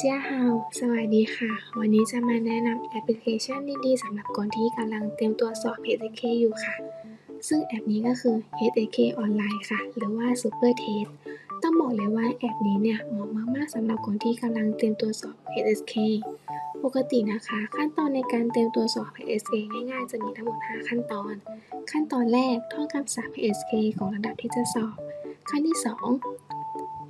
เจ้าฮาสวัสดีค่ะ วันนี้จะมาแนะนำแอปพลิเคชันดีๆสำหรับคนที่กำลังเตรียมตัวสอบ HSK อยู่ค่ะ ซึ่งแอปนี้ก็คือ HSK ออนไลน์ค่ะ หรือว่า Super Test ต้องบอกเลยว่าแอปนี้เนี่ยเหมาะมากๆสำหรับคนที่กำลังเตรียมตัวสอบ HSK ปกตินะคะ ขั้นตอนในการเตรียมตัวสอบ HSK ง่ายๆ จะมีทั้งหมด 5 ขั้นตอน ขั้นตอนแรกท่องคำศัพท์ HSK ของระดับที่จะสอบ ขั้นที่ 2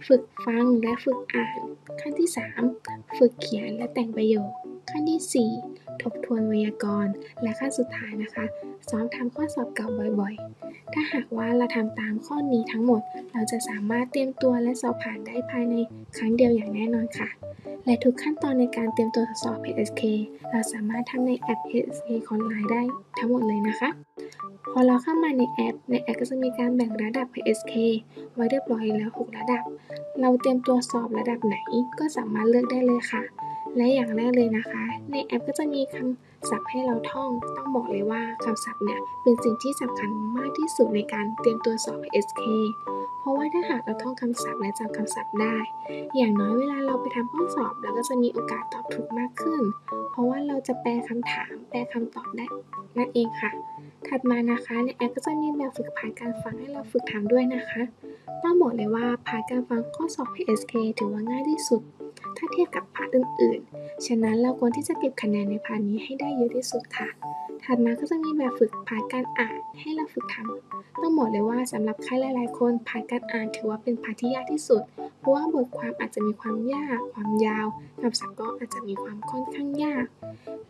ฝึกฟังและฝึกอ่าน ขั้นที่ 3 ฝึกเขียนและแต่งประโยค ขั้นที่ 4 ทบทวนไวยากรณ์ และขั้นสุดท้ายนะคะซ้อมทำข้อสอบเก่าบ่อยๆ ถ้าหากว่าเราทำตามข้อนี้ทั้งหมด เราจะสามารถเตรียมตัวและสอบผ่านได้ภายในครั้งเดียวอย่างแน่นอนค่ะ และทุกขั้นตอนในการเตรียมตัวสอบ HSK เราสามารถทำในแอป HSK ออนไลน์ได้ทั้งหมดเลยนะคะ พอเราเข้ามาในแอป ในแอปก็จะมีการแบ่งระดับ HSK ไว้เรียบร้อยแล้ว 6 ระดับ เราเตรียมตัวสอบระดับไหนก็สามารถเลือกได้เลยค่ะ และอย่างแรกเลยนะคะ ในแอปก็จะมีคำศัพท์ให้เราท่อง ต้องบอกเลยว่าคำศัพท์เนี่ยเป็นสิ่งที่สำคัญมากที่สุดในการเตรียมตัวสอบ HSK เพราะว่าถ้าหากเราท่องคำศัพท์และจำคำศัพท์ได้ อย่างน้อยเวลาเราไปทำข้อสอบเราก็จะมีโอกาสตอบถูกมากขึ้น เพราะว่าเราจะแปลคำถาม แปลคำตอบได้นั่นเองค่ะ ถัดมานะคะในแอปก็จะมีแบบฝึกผ่านการฟังให้เราฝึกทำด้วยนะคะ ต้องบอกเลยว่าพาร์ทการฟังข้อสอบ HSK ถือว่าง่ายที่สุด ถ้าเทียบกับพาร์ทอื่นๆ ฉะนั้นเราควรที่จะเก็บคะแนนในพาร์ทนี้ให้ได้เยอะที่สุดค่ะ ถัดมาก็จะมีแบบฝึกพาร์ทการอ่านให้เราฝึกทำต้องบอกเลยว่าสำหรับใครหลายๆ คนพาร์ทการอ่านถือว่าเป็นพาร์ทที่ยากที่สุด เพราะว่าบทความอาจจะมีความยาก ความยาวคำศัพท์ก็อาจจะมีความค่อนข้างยาก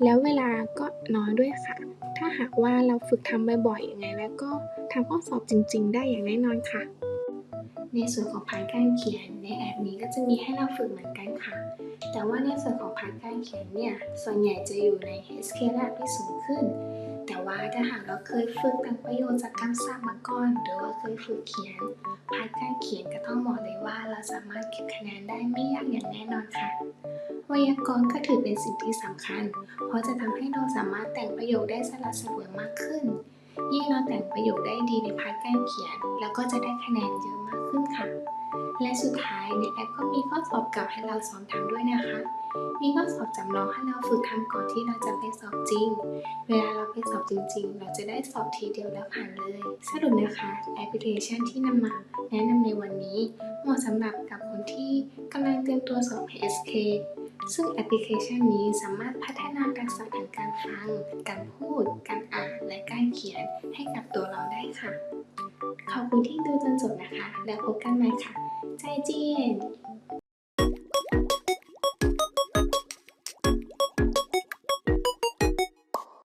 แล้วเวลาก็น้อยด้วยค่ะ ถ้าหากว่าเราฝึกทำบ่อยๆอย่างไงแล้วก็ทำข้อสอบจริง ๆ ได้อย่างแน่นอนค่ะ ในส่วนของพาร์ทการเขียนในแอปนี้ก็จะมีให้เราฝึกเหมือนกันค่ะ แต่ว่าในส่วนของพาร์ทการเขียนเนี่ย ส่วนใหญ่จะอยู่ใน HSK ระดับที่สูงขึ้น แต่ว่าถ้าหากเราเคยฝึกแต่งประโยชน์จากคำศัพท์มาก่อน หรือว่าเคยฝึกเขียน พาร์ทการเขียนก็ต้องบอกเลยว่าเราสามารถเก็บคะแนนได้ไม่ยากอย่างแน่นอนค่ะไวยากรณ์ก็ถือเป็นสิ่งที่สำคัญ เพราะจะทำให้เราสามารถแต่งประโยคได้สลัดสลวยมากขึ้น ยิ่งเราแต่งประโยคได้ดีในพาร์ทการเขียนแล้วก็จะได้คะแนนเยอะมากขึ้นค่ะ และสุดท้ายในแอปก็มีข้อสอบเก่าให้เราซ้อมทำด้วยนะคะ มีข้อสอบจำลองให้เราฝึกทำก่อนที่เราจะไปสอบจริง เวลาเราไปสอบจริง ๆ เราจะได้สอบทีเดียวแล้วผ่านเลย สรุปนะคะแอปพลิเคชันที่นำมาแนะนำในวันนี้ เหมาะสำหรับกับคนที่กำลังเตรียมตัวสอบ HSK ซึ่งแอปพลิเคชันนี้สามารถพัฒนาทักษะทางการฟัง การพูด การอ่านและการเขียนให้กับตัวเราได้ค่ะ ขอบคุณที่ดูจนจบนะคะ แล้วพบกันใหม่ค่ะ ใจเจียน